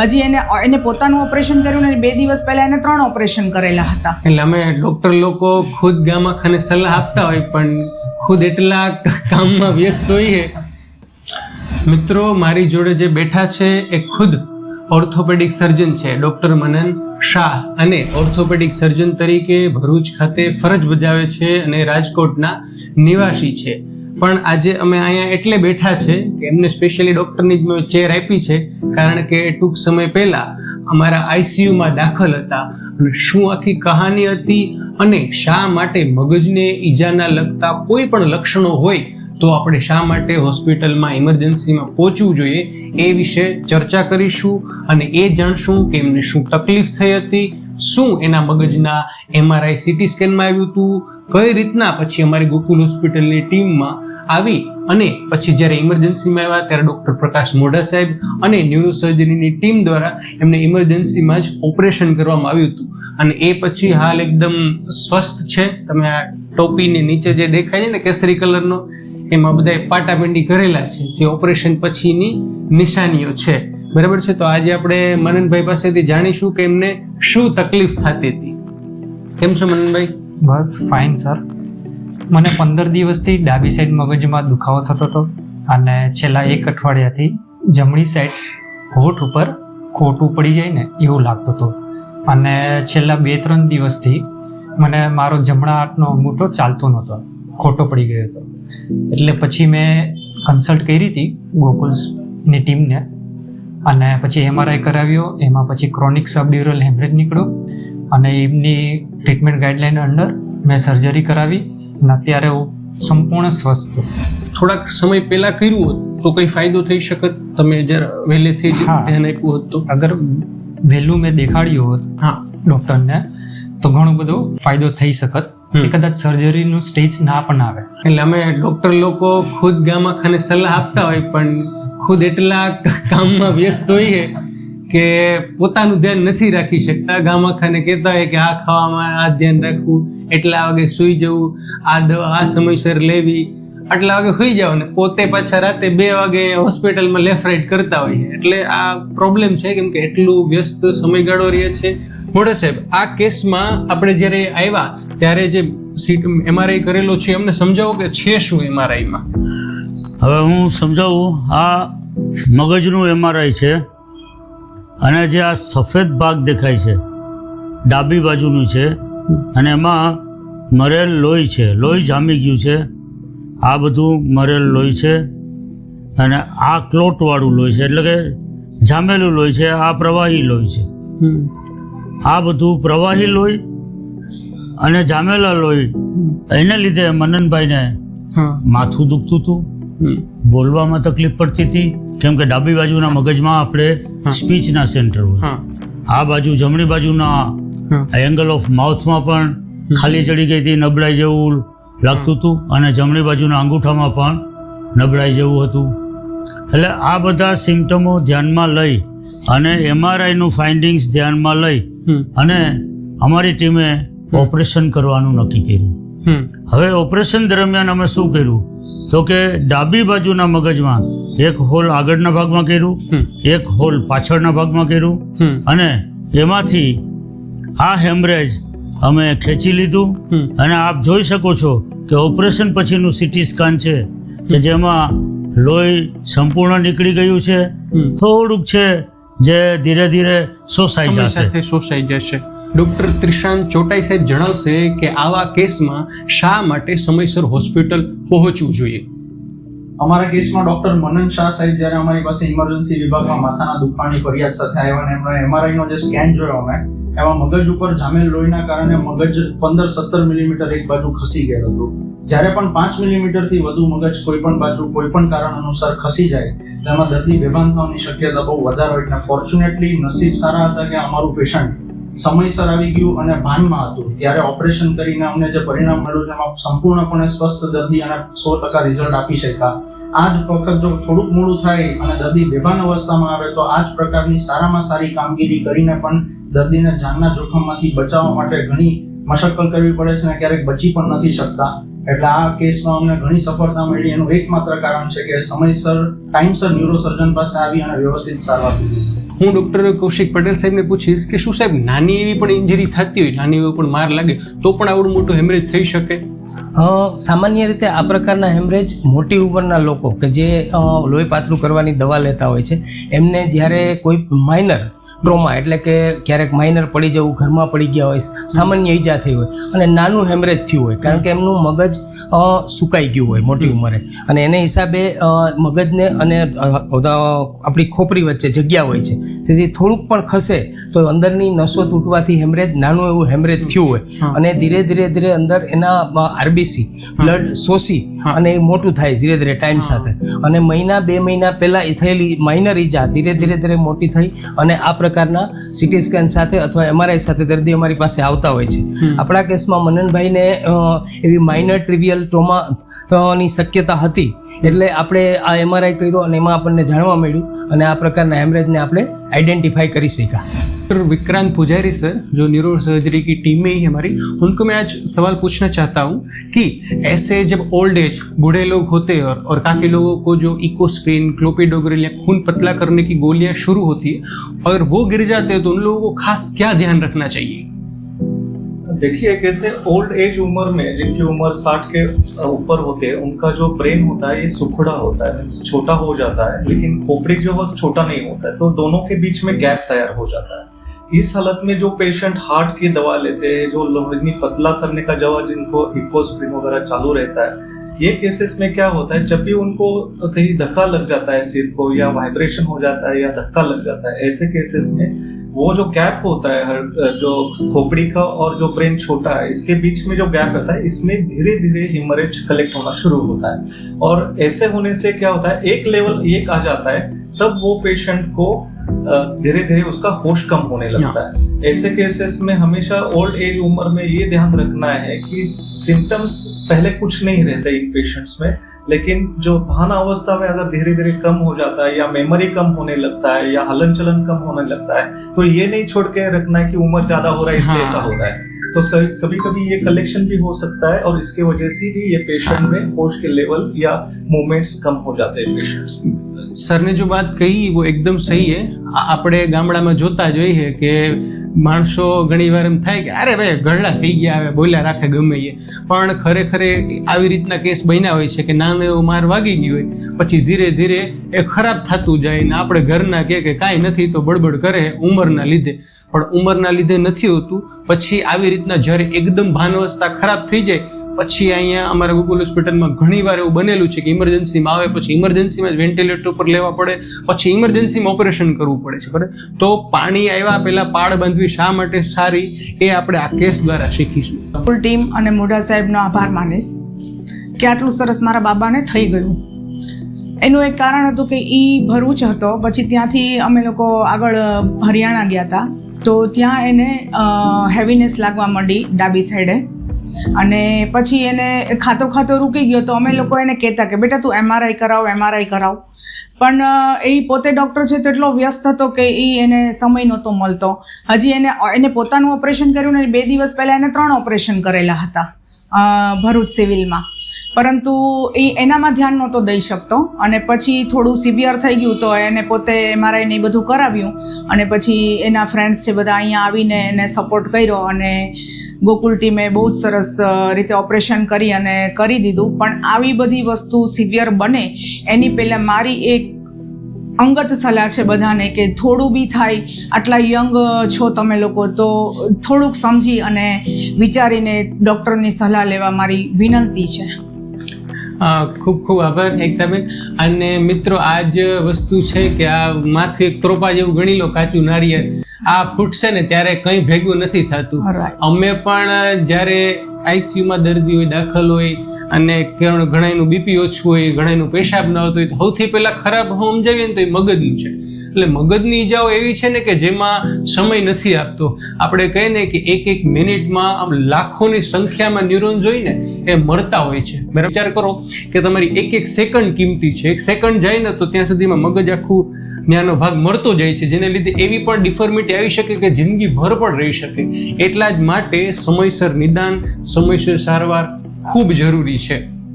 હજી એને એને પોતાનું ઓપરેશન કર્યું ને બે દિવસ પહેલા એને ત્રણ ઓપરેશન કરેલા હતા. એટલે અમે ડૉક્ટર લોકો ખુદ ગામાખાને સલાહ આપતા હોય, પણ ખુદ એટલા કામમાં વ્યસ્ત હોઈએ. મિત્રો, મારી જોડે જે બેઠા છે એ ખુદ ઓર્થોપેડિક સર્જન છે ડૉક્ટર મનન શાહ. અને ઓર્થોપેડિક સર્જન તરીકે ભરૂચ ખાતે ફરજ બજાવે છે અને રાજકોટના નિવાસી છે. પણ આજે અમે અહીંયા એટલે બેઠા છે કે એમને સ્પેશિયલી ડૉક્ટરની જ મેં ચેર આપી છે, કારણ કે ટૂંક સમય પહેલાં અમારા આઈસીયુમાં દાખલ હતા અને શું આખી કહાની હતી અને શા માટે મગજને ઈજાના લગતા કોઈ પણ લક્ષણો હોય તો આપણે શા માટે હોસ્પિટલમાં ઇમરજન્સીમાં પહોંચવું જોઈએ એ વિશે ચર્ચા કરીશું અને એ જાણશું કે એમને શું તકલીફ થઈ હતી શું એના મગજના એમઆરઆઈ સીટી સ્કેનમાં આવ્યું હતું કઈ રીતના પછી અમારી ગોકુલ હોસ્પિટલની ટીમમાં આવી અને પછી જ્યારે ઇમરજન્સીમાં આવ્યા ત્યારે ડૉક્ટર પ્રકાશ મોઢા સાહેબ અને ન્યુરોસર્જરીની ટીમ દ્વારા એમને ઇમરજન્સીમાં જ ઓપરેશન કરવામાં આવ્યું હતું. અને એ પછી હાલ એકદમ સ્વસ્થ છે. તમે આ ટોપીની નીચે જે દેખાય છે ને કેસરી કલરનો એમાં બધા પાટાપિંડી કરેલા છે. જે ઓપરેશન પછીની નિશાનીઓ છે. બરાબર છે? તો આજે આપણે મનનભાઈ પાસેથી જાણીશું કે એમને શું તકલીફ થતી હતી. કેમ છો મનનભાઈ? બસ ફાઇન સર મને પંદર દિવસથી ડાબી સાઈડ મગજમાં દુખાવો થતો હતો અને છેલ્લા એક અઠવાડિયાથી જમણી સાઈડ હોઠ ઉપર ખોટું પડી જાય ને એવું લાગતું હતું. અને છેલ્લા બે ત્રણ દિવસથી મને મારો જમણા હાથનો અંગૂઠો ચાલતો નહોતો, ખોટો પડી ગયો હતો. એટલે પછી મેં કન્સલ્ટ કરી હતી ગોકુલ્સની ટીમને અને પછી એમઆરઆઈ કરાવ્યો. એમાં પછી ક્રોનિક સબડ્યુરલ હેમરેજ નીકળ્યો. અને એમની ટ્રીટમેન્ટ ગાઈડલાઈન અંડર મેં સર્જરી કરાવી અને અત્યારે હું સંપૂર્ણ સ્વસ્થ. છું થોડાક સમય પહેલા કર્યું હોત તો કઈ ફાયદો થઈ શકત? તમે જરા વહેલેથી. ધ્યાન આપ્યું હોત તો? અગર વહેલું મેં દેખાડ્યું હોત હા. ડૉક્ટરને તો ઘણો બધો ફાયદો થઈ શકત. એ કદાચ સર્જરીનું સ્ટેજ ના પણ આવે. એટલે અમે ડોક્ટર લોકો ખુદ ગામાખાને સલાહ આપતા હોય પણ ખુદ એટલા કામમાં વ્યસ્ત હોઈએ કે પોતાનું ધ્યાન નથી રાખી શકતા. ગામાખાને કહેતા હોય કે આ ખાવામાં આ ધ્યાન રાખવું એટલા વાગે સૂઈ જવું આ દવા આ સમયસર લેવી આટલા વાગે સુઈ જાવ ને પોતે પાછા રાતે બે વાગે હોસ્પિટલમાં લેફ્ટ રાઈટ કરતા હોઈએ. એટલે આ પ્રોબ્લેમ છે કેમ કે એટલું વ્યસ્ત સમયગાળો રહે છે. મોટા સાહેબ આ કેસમાં આપણે જ્યારે આવ્યા ત્યારે જે સીટ એમઆરઆઈ કરેલો છે એમને સમજાવો કે છે શું એમઆરઆઈમાં હવે હું સમજાવું આ મગજનું એમઆરઆઈ છે અને જે આ સફેદ ભાગ દેખાય છે ડાબી બાજુનું છે અને એમાં મરેલ લોહી છે લોહી જામી ગયું છે આ બધું મરેલ લોહી છે અને આ ક્લોટવાળું લોહી છે એટલે કે જામેલું લોહી છે આ પ્રવાહી લોહી છે. આ બધું પ્રવાહી લોહી અને જામેલા લોહી. એને લીધે મનનભાઈને માથું દુખતું હતું. બોલવામાં તકલીફ પડતી હતી. કેમ કે ડાબી બાજુના મગજમાં આપણે સ્પીચના સેન્ટર હોય. આ બાજુ જમણી બાજુના એંગલ ઓફ માઉથમાં પણ ખાલી ચડી ગઈ હતી નબળાઈ જેવું લાગતું હતું અને જમણી બાજુના અંગૂઠામાં પણ નબળાઈ જેવું હતું. એટલે આ બધા સિમ્ટમો ધ્યાનમાં લઈ અને એમઆરઆઈનું ફાઇન્ડિંગ્સ ધ્યાનમાં લઈ. અને અમારી ટીમે ઓપરેશન કરવાનું નક્કી કર્યું. હવે ઓપરેશન દરમિયાન અમે શું કર્યું? તો કે ડાબી બાજુના મગજમાં એક હોલ આગળના ભાગમાં કર્યું એક હોલ પાછળના ભાગમાં કર્યું અને એમાંથી આ હેમરેજ અમે ખેંચી લીધું. અને આપ જોઈ શકો છો કે ઓપરેશન પછીનું સિટી સ્કેન છે કે જેમાં લોહી સંપૂર્ણ નીકળી ગયું છે. થોડુંક છે જે ધીરે ધીરે શોષાઈ જશે. સાથે શોષાઈ જશે. ડૉક્ટર ત્રિશાંત ચોટાઈ સાહેબ જણાવશે કે આવા કેસમાં શા માટે સમયસર હોસ્પિટલ પહોંચવું જોઈએ? અમારા કેસમાં ડોક્ટર મનન શાહ સાહેબ જ્યારે અમારી પાસે ઇમરજન્સી વિભાગમાં માથાના દુખાવાની ફરિયાદ સાથે આવ્યા અને એમણે MRI નો જે સ્કેન જોયો અમે, એમાં મગજ ઉપર જામેલ લોહીના કારણે મગજ પંદર સત્તર મિલીમીટર એક બાજુ ખસી ગયેલું હતું. જ્યારે પણ પાંચ મિલીમીટરથી વધુ મગજ કોઈ પણ બાજુ, કોઈ પણ કારણ અનુસાર ખસી જાય, તો એમાં દર્દી બેભાન થવાની શક્યતા બહુ વધારે હોય. એટલે ફોર્ચ્યુનેટલી નસીબ સારા હતા કે અમારું પેશન્ટ સમયસર આવી ગયું અને ભાનમાં હતું. ત્યારે ઓપરેશન કરીને અમને જે પરિણામ મળ્યું છે, એમાં સંપૂર્ણપણે સ્વસ્થ દર્દી અને સો ટકા રિઝલ્ટ આપી શક્યા. આ જ વખત જો થોડુંક મોડું થાય અને દર્દી બેભાન અવસ્થામાં આવે, તો આ જ પ્રકારની સારામાં સારી કામગીરી કરીને પણ દર્દીને જાનના જોખમમાંથી બચાવવા માટે ઘણી મશક્કલ કરવી પડે છે અને ક્યારેક બચી પણ નથી શકતા. એટલે આ કેસમાં અમને ઘણી સફળતા મળી. એનું એકમાત્ર કારણ છે કે સમયસર, ટાઈમસર ન્યુરોસર્જન પાસે આવી અને વ્યવસ્થિત સારવાર લીધી. હું ડૉક્ટર કૌશિક પટેલ સાહેબને પૂછીશ કે શું સાહેબ, નાની એવી પણ ઇન્જરી થતી હોય, નાની એવી પણ માર લાગે, તો પણ આવડું મોટું હેમરેજ થઈ શકે? સામાન્ય રીતે આ પ્રકારના હેમરેજ મોટી ઉંમરના લોકો કે જે લોહી પાતળું કરવાની દવા લેતા હોય છે એમને જ્યારે કોઈ માઇનર ટ્રોમા એટલે કે ક્યારેક માઇનર પડી જવું ઘરમાં પડી ગયા હોય સામાન્ય ઈજા થઈ હોય અને નાનું હેમરેજ થયું હોય કારણ કે એમનું મગજ સુકાઈ ગયું હોય મોટી ઉંમરે. અને એને હિસાબે મગજને અને આપણી ખોપરી વચ્ચે જગ્યા હોય છે. તેથી થોડુંક પણ ખસે તો અંદરની નસો તૂટવાથી હેમરેજ નાનું એવું હેમરેજ થયું હોય. અને ધીરે ધીરે ધીરે અંદર એના આરબીસી બ્લડ શોષી અને એ મોટું થાય ધીરે ધીરે ટાઈમ સાથે. અને મહિના બે મહિના પહેલાં એ થયેલી માઇનર ઈજા ધીરે ધીરે ધીરે મોટી થઈ અને આ પ્રકારના સિટી સ્કેન સાથે અથવા એમઆરઆઈ સાથે દર્દી અમારી પાસે આવતા હોય છે. આપણા કેસમાં મનનભાઈને એવી માઇનર ટ્રિવિયલ ટ્રોમાની શક્યતા હતી એટલે આપણે આ એમઆરઆઈ કર્યો અને એમાં આપણને જાણવા મળ્યું અને આ પ્રકારના હેમરેજને આપણે આઈડેન્ટિફાઈ કરી શક્યા. डॉक्टर विक्रांत पुजारी सर जो न्यूरो सर्जरी की टीम में ही हमारी उनको मैं आज सवाल पूछना चाहता हूँ कि ऐसे जब ओल्ड एज बूढ़े लोग होते हैं और, और काफ़ी लोगों को जो इकोस्प्रिन क्लोपिडोग्रिल या खून पतला करने की गोलियाँ शुरू होती है अगर वो गिर जाते हैं तो उन लोगों को खास क्या ध्यान रखना चाहिए? देखिए कैसे ओल्ड एज उम्र में जिनकी उम्र 60 के ऊपर होते हैं उनका जो ब्रेन होता है ये सुखड़ा होता है मीन्स छोटा हो जाता है लेकिन खोपड़ी जो वक्त छोटा नहीं होता है तो दोनों के बीच में गैप तैयार हो जाता है। इस हालत में जो पेशेंट हार्ट की दवा लेते हैं, जो लोहनी पतला करने का दवा जिनको इकोस्प्रिन वगैरह चालू रहता है, ये केसेस में क्या होता है, जब भी उनको कहीं धक्का लग जाता है सिर को या वाइब्रेशन हो जाता है या धक्का लग जाता है, ऐसे केसेस में वो जो गैप होता है, हर, जो खोपड़ी का और जो ब्रेन छोटा है, इसके बीच में जो गैप रहता है, इसमें धीरे धीरे हिमरेज कलेक्ट होना शुरू होता है। और ऐसे होने से क्या होता है, एक लेवल एक आ जाता है, तब वो पेशेंट को धीरे धीरे उसका होश कम होने लगता है। ऐसे केसेस में हमेशा ओल्ड एज उम्र में ये ध्यान रखना है कि सिम्टम्स पहले कुछ नहीं रहते इन पेशेंट्स में लेकिन जो भान अवस्था में अगर धीरे धीरे कम हो जाता है या मेमोरी कम होने लगता है या हलन चलन कम होने लगता है तो ये नहीं छोड़ के रखना है कि उम्र ज़्यादा हो रहा है इसलिए हाँ। ऐसा हो। रहा है। तो कभी कभी ये कलेक्शन भी हो सकता है और इसके वजह से भी ये पेशेंट में होश के लेवल या मूवमेंट्स कम हो जाते हैं पेशेंट्स સરને જો વાત કહી वो એકદમ સહી હે આપણે ગામડામાં જોતા જોઈએ કે માણસો ઘણી વાર એમ થાય કે, અરે ભાઈ, ઘરડા થઈ ગયા આવે બોલ્યા રાખે ગમે એ. પણ ખરેખર આવી રીતના કેસ બન્યા હોય છે કે નાનો એવો માર વાગી ગયો હોય, પછી ધીરે ધીરે એ ખરાબ થતું જાય ને આપણે ઘરના કહે કે કાંઈ નથી તો બડબડ કરે ઉંમરના લીધે. પણ ઉંમરના લીધે નથી હોતું, પછી આવી રીતના જ્યારે એકદમ ભાનવસ્થા ખરાબ થઈ જાય પછી અહીંયા અમારા ગુગલ હોસ્પિટલમાં ઘણી વાર એવું બનેલું છે કે ઇમરજન્સીમાં આવે, પછી ઇમરજન્સીમાં જ વેન્ટિલેટર પર લેવા પડે, પછી ઇમરજન્સીમાં ઓપરેશન કરવું પડે છે, બરાબર? તો પાણી આવ્યા પહેલા પાળ બાંધવી શા માટે સારી એ આપણે આ કેસ દ્વારા શીખીશું. ફૂલ ટીમ અને મોઢા સાહેબનો આભાર માનીશ કે આટલું સરસ મારા બાબાને થઈ ગયું. એનું એક કારણ હતું કે એ ભરૂચ હતો, પછી ત્યાંથી અમે લોકો આગળ હરિયાણા ગયા હતા. તો ત્યાં એને હેવીનેસ લાગવા માંડી ડાબી સાઈડે અને પછી એને ખાતો ખાતો રૂકી ગયો તો અમે લોકો એને કહેતા કે, બેટા, તું એમઆરઆઈ કરાવ એમઆરઆઈ કરાવ. પણ એ પોતે ડૉક્ટર છે તો એટલો વ્યસ્ત હતો કે એ એને સમય નહોતો મળતો. હજી એને એને પોતાનું ઓપરેશન કર્યું ને બે દિવસ પહેલાં એને ત્રણ ઓપરેશન કરેલા હતા ભરૂચ સિવિલમાં. પરંતુ એ એનામાં ધ્યાન નહોતો દઈ શકતો અને પછી થોડું સિવિયર થઈ ગયું તો એને પોતે મારા એને બધું કરાવ્યું અને પછી એના ફ્રેન્ડ્સ છે બધા અહીંયા આવીને એને સપોર્ટ કર્યો અને ગોકુલ ટીમે બહુ જ સરસ રીતે ઓપરેશન કરી અને કરી દીધું. પણ આવી બધી વસ્તુ સિવિયર બને, એની પહેલાં મારી એક અંગત સલાહ છે બધાને કે થોડું બી થાય, આટલા યંગ છો તમે લોકો, તો થોડુંક સમજી અને વિચારીને ડૉક્ટરની સલાહ લેવા મારી વિનંતી છે. ખૂબ ખૂબ આભાર, એકતાબેન. અને મિત્રો, આ જ વસ્તુ છે કે આ માથું એક ત્રોપા જેવું ગણી લો કાચું નારિયેળ. આ ફૂટશે ને ત્યારે કંઈ ભેગું નથી થતું. અમે પણ જ્યારે આઈસીયુમાં દર્દી હોય દાખલ હોય અને ઘણાનું બીપી ઓછું હોય ઘણાનું પેશાબ ન આવતો હોય તો સૌથી પહેલા ખરાબ સમજાવીએ ને તો એ મગજનું છે. એટલે મગજની ઈજાઓ એવી છે ને કે જેમાં સમય નથી આપતો. આપણે કહીએ ને કે એક એક મિનિટમાં આમ લાખોની સંખ્યામાં ન્યુરોન્સ હોય એ મળતા હોય છે. બરાબર? વિચાર કરો કે તમારી એક એક સેકન્ડ કિંમતી છે. એક સેકન્ડ જાય ને તો ત્યાં સુધીમાં મગજ આખું જ્ઞાનનો ભાગ મળતો જાય છે, જેને લીધે એવી પણ ડિફોર્મિટી આવી શકે કે જિંદગીભર પણ રહી શકે. એટલા જ માટે સમયસર નિદાન, સમયસર સારવાર ખૂબ જરૂરી છે.